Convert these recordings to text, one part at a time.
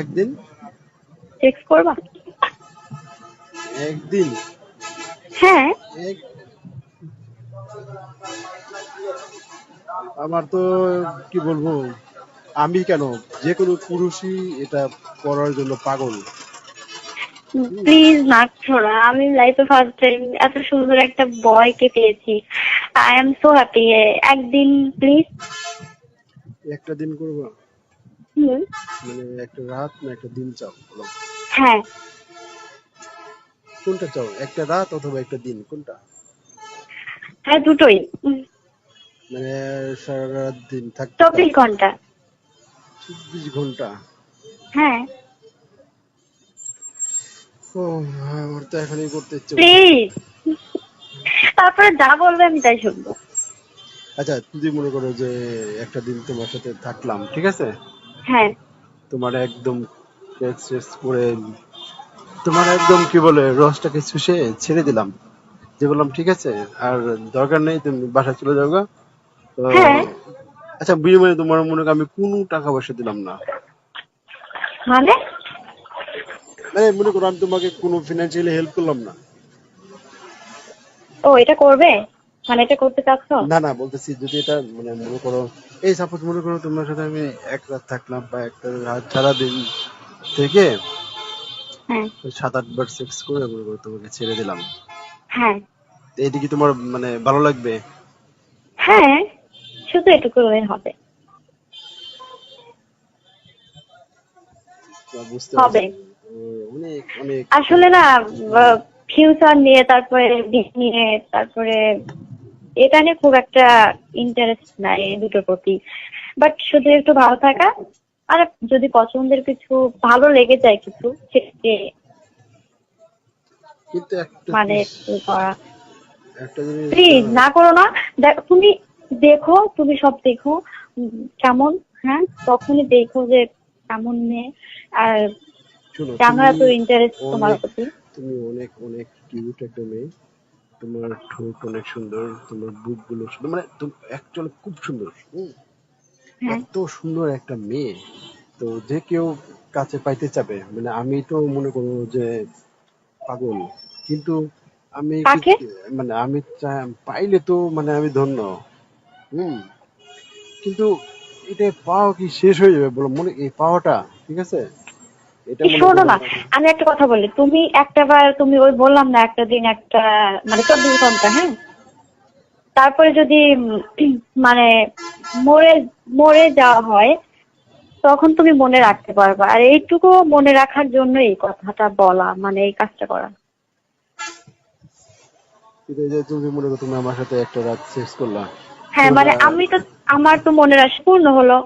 একদিন? সেক্স করবা? একদিন? হ্যাঁ। এক আমার তো কি বলব আমি কেন? যে কোনো পুরুষই এটা করার জন্য পাগল। প্লিজ না ছোড়া। আমি লাইফে ফার্স্ট টাইম এত সুন্দর একটা বয়কে পেয়েছি। আই এম সো হ্যাপি একদিন প্লিজ একটা দিন করব? মানে একটা রাত না একটা দিন চাও বলো? হ্যাঁ। কোনটা চাও? একটা রাত অথবা একটা দিন? কোনটা? হ্যাঁ দুটোই। মানে সারা রাত দিন থাকতে চব্বিশ ঘণ্টা। চব্বিশ ঘণ্টা? হ্যাঁ। ও আমার তো এখনই করতে ইচ্ছে প্লিজ। তারপরে যা বলবে আমি তাই শুনব। আচ্ছা যদি মনে করো যে একটা দিন তোমার সাথে থাকলাম ঠিক আছে? তোমার একদম করে তোমার একদম কি বলে রসটাকে শুষে ছেড়ে দিলাম। যে বললাম ঠিক আছে আর দরকার নেই তুমি বাসায় চলে যাও। তো হ্যাঁ। আচ্ছা বিনিময়ে তোমার মনে করো আমি কোনো টাকা পয়সা দিলাম না। মানে? মানে মনে করো আমি তোমাকে কোনো ফিনান্সিয়ালি হেল্প করলাম না। ও এটা করবে? মানে এটা করতে চাচ্ছ? না না বলতেছি যদি এটা মানে মনে করো এই সাপোজ মনে করো তোমার সাথে আমি এক রাত থাকলাম বা একটা রাত সারাদিন থেকে হ্যাঁ। সাত আট বার সেক্স করে মনে করো তোমাকে ছেড়ে দিলাম। হ্যাঁ। তো এদিকে তোমার মানে ভালো লাগবে? হ্যাঁ শুধু এটুকু হবে। আসলে না ফিউচার নিয়ে তারপরে দিক নিয়ে তারপরে এটা নিয়ে খুব একটা ইন্টারেস্ট নাই এই দুটোর প্রতি। বাট শুধু একটু ভালো থাকা আর যদি পছন্দের কিছু ভালো লেগে যায় কিছু সেটাকে মানে করা। প্লিজ না করো না। দেখ- তুমি দেখো তুমি সব দেখো কেমন হ্যাঁ? তখনই দেখো যে কেমন মেয়ে। আর ক্যামেরা তো ইন্টারেস্ট তোমার প্রতি। তুমি অনেক অনেক কিউট একটা মেয়ে। তোমার ঠোঁট অনেক সুন্দর তোমার বুকগুলো সুন্দর মানে অ্যাকচুয়ালি খুব সুন্দর। হ্যাঁ। এত সুন্দর একটা মেয়ে। তো যে কেউ কাছে পাইতে চাবে মানে আমি তো মনে করব যে পাগল। কিন্তু আমি? মানে আমি পাইলে তো মানে আমি ধন্য। হুম কিন্তু এটা পাওয়া কি শেষ হয়ে যাবে বলো? মনে এই পাওয়াটা ঠিক আছে? শোনো না আমি একটা কথা বলি। তুমি একটা বার তুমি ওই বললাম না একটা দিন একটা মানে চব্বিশ ঘণ্টা হ্যাঁ? তারপরে যদি মানে মরে মরে যাওয়া হয় তখন তুমি মনে রাখতে পারবা। আর এইটুকু মনে রাখার জন্য এই কথাটা বলা মানে এই কাজটা করা। তুমি মনে করো তুমি আমার সাথে একটা রাত শেষ করলা। হ্যাঁ মানে আমি তো আমার তো মনের আশা পূর্ণ হলো।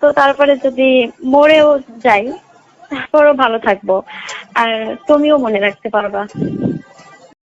তো তারপরে যদি মরেও যাই তারপরও ভালো থাকব। আর তুমিও মনে রাখতে পারবা।